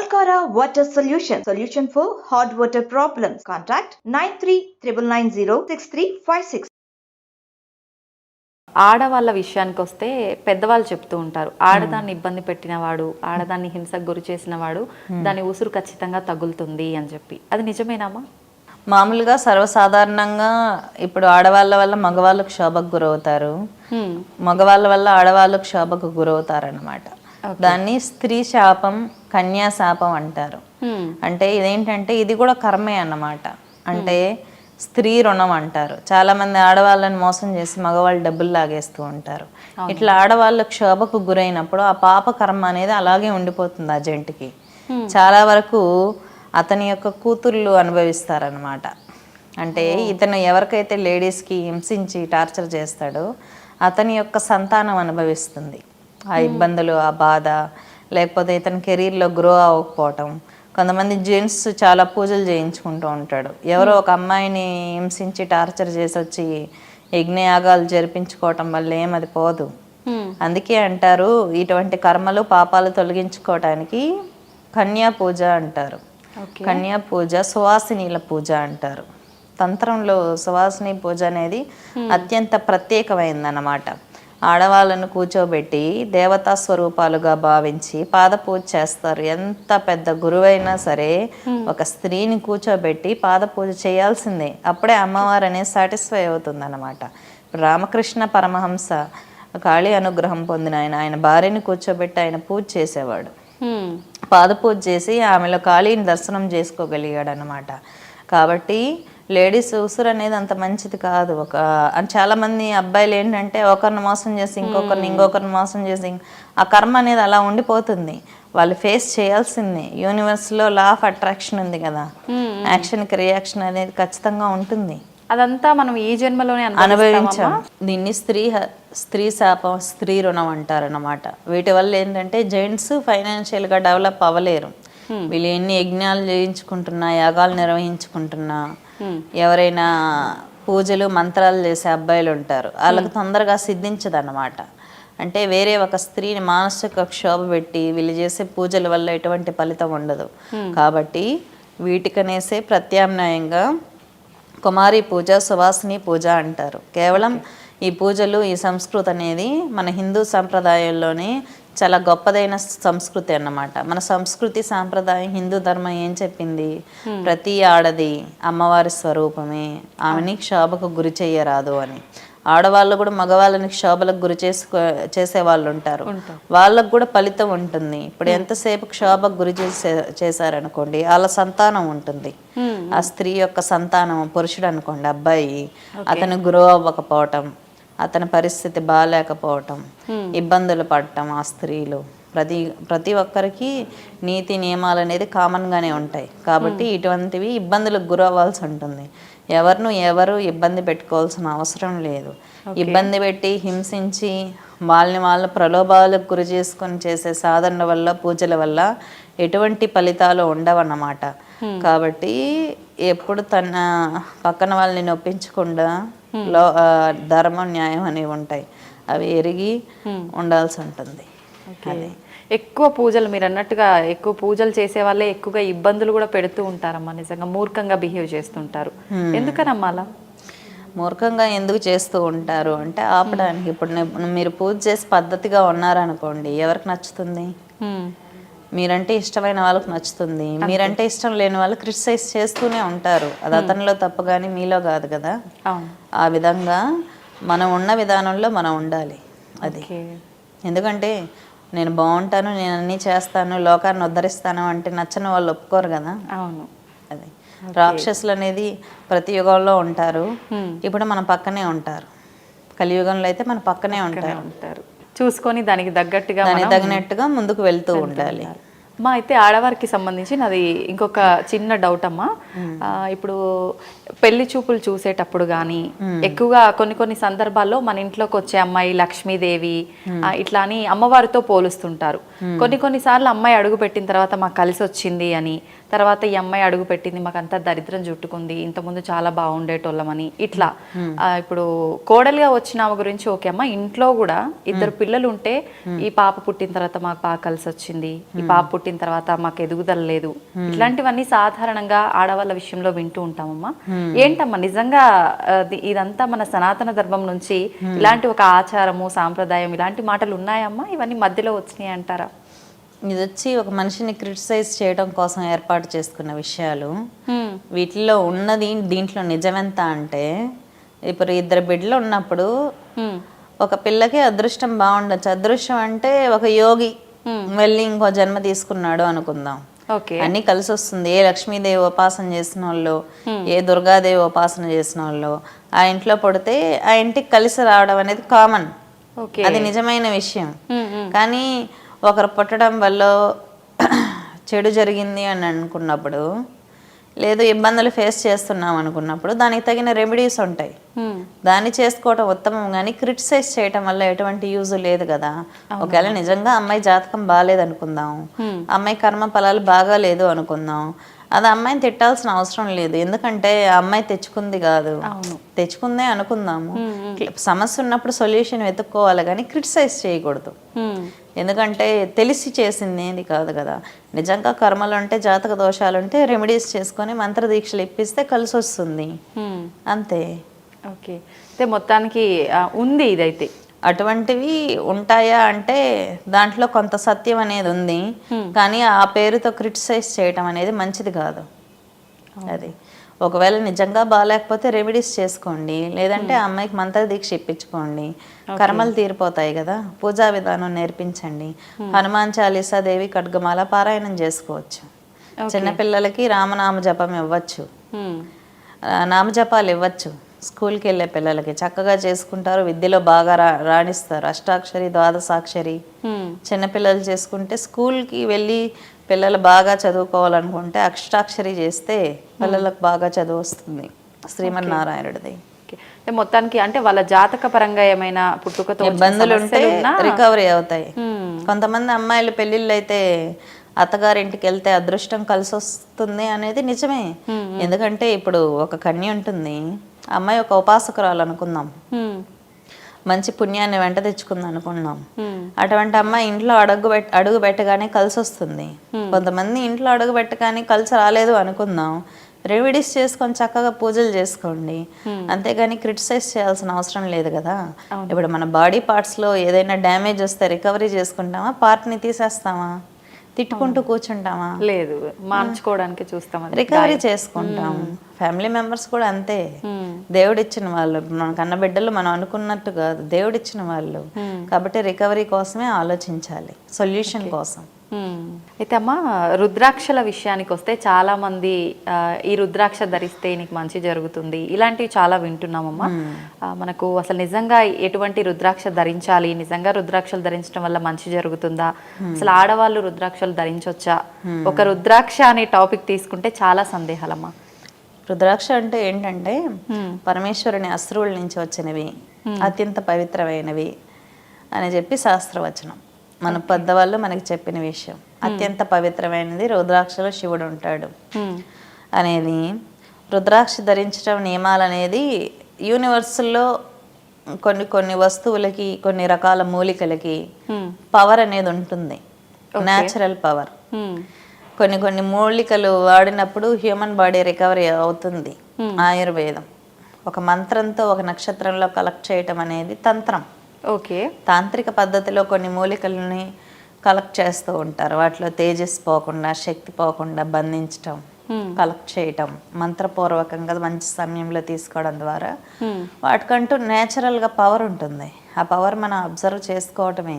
Alcara Water Solution. Solution for hot water problems. Contact 9399906356. ఆడవాళ్ళ విషయానికి వస్తే పెద్దవాళ్ళు చెప్తూ ఉంటారు ఆడదాన్ని ఇబ్బంది పెట్టినవాడు ఆడదాన్ని హింసకు గురి చేసినవాడు దాని ఉసురు ఖచ్చితంగా తగులుతుంది అని చెప్పి అది నిజమేనామా మామూలుగా సర్వసాధారణంగా ఇప్పుడు ఆడవాళ్ళ వల్ల మగవాళ్ళకు క్షోభకు గురవుతారు. మగవాళ్ళ వల్ల ఆడవాళ్ళకు క్షోభకు గురవుతారు అనమాట దాన్ని స్త్రీ శాపం కన్యా శాపం అంటారు. హ్మ్. అంటే ఇదేంటంటే ఇది కూడా కర్మే అన్నమాట. అంటే స్త్రీ రుణం అంటారు. చాలా మంది ఆడవాళ్ళని మోసం చేసి మగవాళ్ళు డబ్బులు లాగేస్తూ ఉంటారు. ఇట్లా ఆడవాళ్ళ క్షోభకు గురైనప్పుడు ఆ పాప కర్మ అనేది అలాగే ఉండిపోతుంది ఆ జంటికి. చాలా వరకు అతని యొక్క కూతుర్లు అనుభవిస్తారనమాట అంటే ఇతను ఎవరికైతే లేడీస్కి హింసించి టార్చర్ చేస్తాడో అతని యొక్క సంతానం అనుభవిస్తుంది. ఆ ఇబ్బందులు ఆ బాధ లేకపోతే ఇతని కెరీర్లో గ్రో అవ్వకపోవటం. కొంతమంది జెంట్స్ చాలా పూజలు చేయించుకుంటూ ఉంటాడు. ఎవరో ఒక అమ్మాయిని హింసించి టార్చర్ చేసి వచ్చి యజ్ఞయాగాలు జరిపించుకోవటం వల్ల ఏం అది పోదు. అందుకే అంటారు ఇటువంటి కర్మలు పాపాలు తొలగించుకోవటానికి కన్యా పూజ అంటారు. కన్యా పూజ సువాసినీల పూజ అంటారు. తంత్రంలో సువాసిని పూజ అనేది అత్యంత ప్రత్యేకమైందన్నమాట. ఆడవాళ్ళను కూర్చోబెట్టి దేవతా స్వరూపాలుగా భావించి పాద పూజ చేస్తారు. ఎంత పెద్ద గురువైనా సరే ఒక స్త్రీని కూర్చోబెట్టి పాద పూజ చేయాల్సిందే. అప్పుడే అమ్మవారు అనేది సాటిస్ఫై అవుతుంది అనమాట రామకృష్ణ పరమహంస కాళీ అనుగ్రహం పొందిన ఆయన ఆయన భార్యని కూర్చోబెట్టి ఆయన పూజ చేసేవాడు. హ్మ్. పాద పూజ చేసి ఆమెలో కాళీని దర్శనం చేసుకోగలిగాడు అనమాట కాబట్టి లేడీస్ ఉసురు అనేది అంత మంచిది కాదు. ఒక అని చాలా మంది అబ్బాయిలు ఏంటంటే ఒకరిని మోసం చేసి ఇంకొకరిని ఇంకొకరిని మోసం చేసి ఆ కర్మ అనేది అలా ఉండిపోతుంది. వాళ్ళు ఫేస్ చేయాల్సిందే. యూనివర్స్లో లా ఆఫ్ అట్రాక్షన్ ఉంది కదా. యాక్షన్కి రియాక్షన్ అనేది ఖచ్చితంగా ఉంటుంది. అదంతా మనం ఈ జన్మలోనే అనుభవించాం. దీన్ని స్త్రీ స్త్రీ శాపం స్త్రీ రుణం అంటారన్నమాట. వీటి వల్ల ఏంటంటే జెంట్స్ ఫైనాన్షియల్గా డెవలప్ అవ్వలేరు. వీళ్ళు ఎన్ని యజ్ఞాలు చేయించుకుంటున్నా యాగాలు నిర్వహించుకుంటున్నా ఎవరైనా పూజలు మంత్రాలు చేసే అబ్బాయిలు ఉంటారు. వాళ్ళకి తొందరగా సిద్ధించదు అంటే వేరే ఒక స్త్రీని మానసిక క్షోభ పెట్టి వీళ్ళు చేసే పూజల వల్ల ఎటువంటి ఫలితం ఉండదు. కాబట్టి వీటికనేసే ప్రత్యామ్నాయంగా కుమారి పూజ సువాసిని పూజ అంటారు. కేవలం ఈ పూజలు ఈ సంస్కృతి అనేది మన హిందూ సంప్రదాయంలోనే చాలా గొప్పదైన సంస్కృతి అన్నమాట. మన సంస్కృతి సాంప్రదాయం హిందూ ధర్మం ఏం చెప్పింది? ప్రతి ఆడది అమ్మవారి స్వరూపమే. ఆమెని క్షోభకు గురి చెయ్యరాదు అని. ఆడవాళ్ళు కూడా మగవాళ్ళని క్షోభలకు గురి చేసుకో చేసే వాళ్ళు ఉంటారు. వాళ్ళకు కూడా ఫలితం ఉంటుంది. ఇప్పుడు ఎంతసేపు క్షోభకు గురి చేసే చేశారనుకోండి వాళ్ళ సంతానం ఉంటుంది. ఆ స్త్రీ యొక్క సంతానం పురుషుడు అనుకోండి అబ్బాయి అతను గ్రో అవ్వకపోవటం అతని పరిస్థితి బాగాలేకపోవటం ఇబ్బందులు పడటం ఆ స్త్రీలు. ప్రతి ప్రతి ఒక్కరికి నీతి నియమాలు అనేది కామన్గానే ఉంటాయి. కాబట్టి ఇటువంటివి ఇబ్బందులకు గురవ్వాల్సి ఉంటుంది. ఎవరిను ఎవరు ఇబ్బంది పెట్టుకోవాల్సిన అవసరం లేదు. ఇబ్బంది పెట్టి హింసించి వాళ్ళని వాళ్ళ ప్రలోభాలకు గురి చేసుకొని చేసే సాధనల వల్ల పూజల వల్ల ఎటువంటి ఫలితాలు ఉండవన్నమాట. కాబట్టి ఎప్పుడు తన పక్కన వాళ్ళని నొప్పించకుండా లో ధర్మం న్యాయం అనేవి ఉంటాయి. అవి ఎరిగి ఉండాల్సి ఉంటుంది. అది. ఎక్కువ పూజలు మీరు అన్నట్టుగా ఎక్కువ పూజలు చేసే వాళ్ళే ఎక్కువగా ఇబ్బందులు కూడా పెడుతూ ఉంటారమ్మా నిజంగా మూర్ఖంగా బిహేవ్ చేస్తుంటారు. ఎందుకనమ్మా అలా? మూర్ఖంగా ఎందుకు చేస్తూ ఉంటారు అంటే ఆపడానికి. ఇప్పుడు మీరు పూజ చేసి పద్ధతిగా ఉన్నారనుకోండి ఎవరికి నచ్చుతుంది. మీరంటే ఇష్టమైన వాళ్ళకి నచ్చుతుంది. మీరంటే ఇష్టం లేని వాళ్ళు క్రిటిసైజ్ చేస్తూనే ఉంటారు. అది అతనిలో తప్పు కానీ మీలో కాదు కదా? ఆ విధంగా మనం ఉన్న విధానంలో మనం ఉండాలి. అది. ఎందుకంటే నేను బాగుంటాను నేను అన్నీ చేస్తాను లోకాన్ని ఉద్ధరిస్తాను అంటే నచ్చని వాళ్ళు ఒప్పుకోరు కదా? అవును. అది. రాక్షసులు అనేది ప్రతి యుగంలో ఉంటారు. ఇప్పుడు మన పక్కనే ఉంటారు. కలియుగంలో అయితే మన పక్కనే ఉంటారు. చూసుకొని దానికి తగ్గట్టుగా దానికి తగినట్టుగా ముందుకు వెళ్తూ ఉండాలి. అమ్మా అయితే ఆడవారికి సంబంధించి నాది ఇంకొక చిన్న డౌట్ అమ్మా. ఇప్పుడు పెళ్ళి చూపులు చూసేటప్పుడు కానీ ఎక్కువగా కొన్ని కొన్ని సందర్భాల్లో మన ఇంట్లోకి వచ్చే అమ్మాయి లక్ష్మీదేవి ఇట్లా అని అమ్మవారితో పోలుస్తుంటారు. కొన్ని కొన్ని సార్లు అమ్మాయి అడుగు పెట్టిన తర్వాత మాకు కలిసి వచ్చింది అని తర్వాత ఈ అమ్మాయి అడుగు పెట్టింది మాకు అంతా దరిద్రం చుట్టుకుంది ఇంతకుముందు చాలా బాగుండేటోళ్ళమని. ఇట్లా. ఇప్పుడు కోడలుగా వచ్చిన ఆమె గురించి ఓకే అమ్మ ఇంట్లో కూడా ఇద్దరు పిల్లలు ఉంటే ఈ పాప పుట్టిన తర్వాత మాకు బాగా కలిసి వచ్చింది ఈ పాప పుట్టిన తర్వాత మాకు ఎదుగుదల లేదు. ఇట్లాంటివన్నీ సాధారణంగా ఆడవాళ్ళ విషయంలో వింటూ ఉంటామమ్మా. ఏంటమ్మా నిజంగా ఇదంతా మన సనాతన ధర్మం నుంచి ఇలాంటి ఒక ఆచారము సాంప్రదాయం ఇలాంటి మాటలు ఉన్నాయమ్మా ఇవన్నీ మధ్యలో వచ్చినాయి అంటారా? ఇది వచ్చి ఒక మనిషిని క్రిటిసైజ్ చేయడం కోసం ఏర్పాటు చేసుకున్న విషయాలు. వీటిలో ఉన్నది దీంట్లో నిజమెంత అంటే ఇప్పుడు ఇద్దరు బిడ్డలు ఉన్నప్పుడు ఒక పిల్లకి అదృష్టం బాగుండొచ్చు. అదృష్టం అంటే ఒక యోగి వెళ్ళి ఇంకో జన్మ తీసుకున్నాడు అనుకుందాం. అన్నీ కలిసి వస్తుంది. ఏ లక్ష్మీదేవి ఉపాసన చేసిన వాళ్ళు ఏ దుర్గాదేవి ఉపాసన చేసిన వాళ్ళు ఆ ఇంట్లో పుడితే ఆ ఇంటికి కలిసి రావడం అనేది కామన్. అది నిజమైన విషయం. కానీ ఒకరు పుట్టడం వల్ల చెడు జరిగింది అని అనుకున్నప్పుడు లేదు ఇబ్బందులు ఫేస్ చేస్తున్నాం అనుకున్నప్పుడు దానికి తగిన రెమెడీస్ ఉంటాయి. దాన్ని చేసుకోవటం ఉత్తమం కానీ క్రిటిసైజ్ చేయటం వల్ల ఎటువంటి యూజ్ లేదు కదా. ఒకవేళ నిజంగా అమ్మాయి జాతకం బాగాలేదు అనుకుందాం అమ్మాయి కర్మ ఫలాలు బాగా లేదు అనుకుందాం అది అమ్మాయిని తిట్టాల్సిన అవసరం లేదు. ఎందుకంటే అమ్మాయి తెచ్చుకుంది కాదు. తెచ్చుకుందే అనుకుందాము. సమస్య ఉన్నప్పుడు సొల్యూషన్ వెతుక్కోవాలి కానీ క్రిటిసైజ్ చేయకూడదు. ఎందుకంటే తెలిసి చేసింది ఏది కాదు కదా. నిజంగా కర్మలు ఉంటే జాతక దోషాలు ఉంటే రెమెడీస్ చేసుకొని మంత్రదీక్షలు ఇప్పిస్తే కలిసి వస్తుంది అంతే. ఓకే. అయితే మొత్తానికి ఉంది ఇదైతే. అటువంటివి ఉంటాయా అంటే దాంట్లో కొంత సత్యం అనేది ఉంది. కానీ ఆ పేరుతో క్రిటిసైజ్ చేయటం అనేది మంచిది కాదు. అది. ఒకవేళ నిజంగా బాగాలేకపోతే రెమెడీస్ చేసుకోండి. లేదంటే ఆ అమ్మాయికి మంత్ర దీక్ష ఇప్పించుకోండి కర్మలు తీరిపోతాయి కదా. పూజా విధానం నేర్పించండి. హనుమాన్ చాలీసా దేవి ఖడ్గమాల పారాయణం చేసుకోవచ్చు. చిన్నపిల్లలకి రామనామ జపం ఇవ్వచ్చు. ఆ, నామజపాలు ఇవ్వచ్చు. స్కూల్కి వెళ్ళే పిల్లలకి చక్కగా చేసుకుంటారు. విద్యలో బాగా రా రాణిస్తారు. అష్టాక్షరి ద్వాదశాక్షరి. చిన్నపిల్లలు చేసుకుంటే స్కూల్కి వెళ్ళి పిల్లలు బాగా చదువుకోవాలనుకుంటే అష్టాక్షరి చేస్తే పిల్లలకు బాగా చదువు వస్తుంది. శ్రీమన్నారాయణుడిది. మొత్తానికి అంటే వాళ్ళ జాతక పరంగా ఏమైనా పుట్టుకతో ఇబ్బందులు ఉంటే రికవరీ అవుతాయి. హ్మ్. కొంతమంది అమ్మాయిలు పెళ్ళిళ్ళు అయితే అత్తగారింటికి వెళ్తే అదృష్టం కలిసి వస్తుంది అనేది నిజమే. ఎందుకంటే ఇప్పుడు ఒక కన్య ఉంటుంది. అమ్మాయి ఒక ఉపాసకురాలు అనుకుందాం. మంచి పుణ్యాన్ని వెంట తెచ్చుకుంది అనుకున్నాం. అటువంటి అమ్మాయి ఇంట్లో అడుగు అడుగు పెట్టగానే కలిసి వస్తుంది. కొంతమంది ఇంట్లో అడుగు పెట్టగానే కలిసి రాలేదు అనుకుందాం. రెమెడీస్ చేసుకొని చక్కగా పూజలు చేసుకోండి. అంతేగాని క్రిటిసైజ్ చేయాల్సిన అవసరం లేదు కదా. ఇప్పుడు మన బాడీ పార్ట్స్లో ఏదైనా డ్యామేజ్ వస్తే రికవరీ చేసుకుంటామా? పార్ట్ని తీసేస్తామా? తిట్టుకుంటూ కూర్చుంటామా? లేదు మార్చుకోవడానికి చూస్తాం రికవరీ చేసుకుంటాం. ఫ్యామిలీ మెంబర్స్ కూడా అంతే. దేవుడిచ్చిన వాళ్ళు మన కన్న బిడ్డలు మనం అనుకున్నట్టు కాదు. దేవుడిచ్చిన వాళ్ళు. కాబట్టి రికవరీ కోసమే ఆలోచించాలి. సొల్యూషన్ కోసం. అయితే అమ్మ రుద్రాక్షల విషయానికి వస్తే చాలా మంది ఈ రుద్రాక్ష ధరిస్తే నీకు మంచి జరుగుతుంది. ఇలాంటివి చాలా వింటున్నామమ్మా. ఆ, మనకు అసలు నిజంగా ఎటువంటి రుద్రాక్ష ధరించాలి? నిజంగా రుద్రాక్షలు ధరించడం వల్ల మంచి జరుగుతుందా? అసలు ఆడవాళ్ళు రుద్రాక్షలు ధరించొచ్చా? ఒక రుద్రాక్ష అనే టాపిక్ తీసుకుంటే చాలా సందేహాలమ్మా. రుద్రాక్ష అంటే ఏంటంటే పరమేశ్వరుని అశ్రువుల నుంచి వచ్చినవి అత్యంత పవిత్రమైనవి అని చెప్పి శాస్త్రవచనం. మన పెద్దవాళ్ళు మనకి చెప్పిన విషయం. అత్యంత పవిత్రమైనది రుద్రాక్షలో శివుడు ఉంటాడు. మ్మ్. అనేది రుద్రాక్ష ధరించడం నియమాలు అనేది యూనివర్సల్లో కొన్ని కొన్ని వస్తువులకి కొన్ని రకాల మూలికలకి. పవర్ అనేది ఉంటుంది. Natural power. కొన్ని కొన్ని మూలికలు వాడినప్పుడు హ్యూమన్ బాడీ రికవరీ అవుతుంది. ఆయుర్వేదం. ఒక మంత్రంతో ఒక నక్షత్రంలో కలెక్ట్ చేయటం అనేది తంత్రం. ఓకే. తాంత్రిక పద్ధతిలో కొన్ని మూలికలని కలెక్ట్ చేస్తూ ఉంటారు. వాటిలో తేజస్ పోకుండా శక్తి పోకుండా బంధించటం కలెక్ట్ చేయటం మంత్రపూర్వకంగా మంచి సమయంలో తీసుకోవడం ద్వారా. వాటికంటూ నేచురల్గా పవర్ ఉంటుంది. ఆ పవర్ మనం అబ్జర్వ్ చేసుకోవటమే.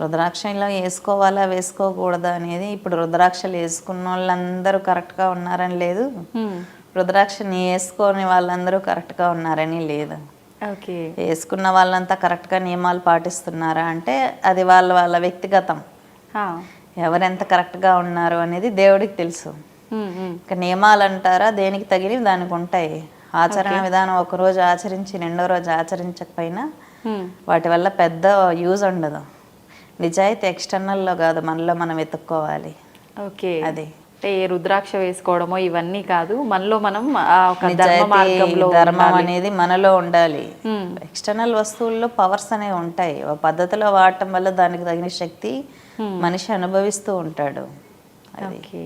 రుద్రాక్షలో వేసుకోవాలా వేసుకోకూడదా అనేది ఇప్పుడు రుద్రాక్షలు వేసుకున్న వాళ్ళందరూ కరెక్ట్గా ఉన్నారని లేదు. రుద్రాక్షని వేసుకోని వాళ్ళందరూ కరెక్ట్గా ఉన్నారని లేదు. వేసుకున్న వాళ్ళంతా కరెక్ట్గా నియమాలు పాటిస్తున్నారా? అంటే అది వాళ్ళ వాళ్ళ వ్యక్తిగతం. ఎవరెంత కరెక్ట్గా ఉన్నారు అనేది దేవుడికి తెలుసు. ఇక నియమాలు అంటారా దేనికి తగినవి దానికి ఉంటాయి. ఆచరణ విధానం ఒక రోజు ఆచరించి రెండో రోజు ఆచరించకపోయినా. వాటి వల్ల పెద్ద యూజ్ ఉండదు. నిజాయితీ ఎక్స్టర్నల్లో కాదు మనలో మనం వెతుక్కోవాలి. ఓకే. అది. అంటే ఏ రుద్రాక్ష వేసుకోవడమో ఇవన్నీ కాదు మనలో మనం ఆ ఒక ధర్మ మార్గంలో ధర్మం. అనేది మనలో ఉండాలి. ఎక్స్టర్నల్ వస్తువుల్లో పవర్స్ అనేవి ఉంటాయి. ఒక పద్ధతిలో వాడటం వల్ల దానికి తగిన శక్తి మనిషి అనుభవిస్తూ ఉంటాడు. ఓకే.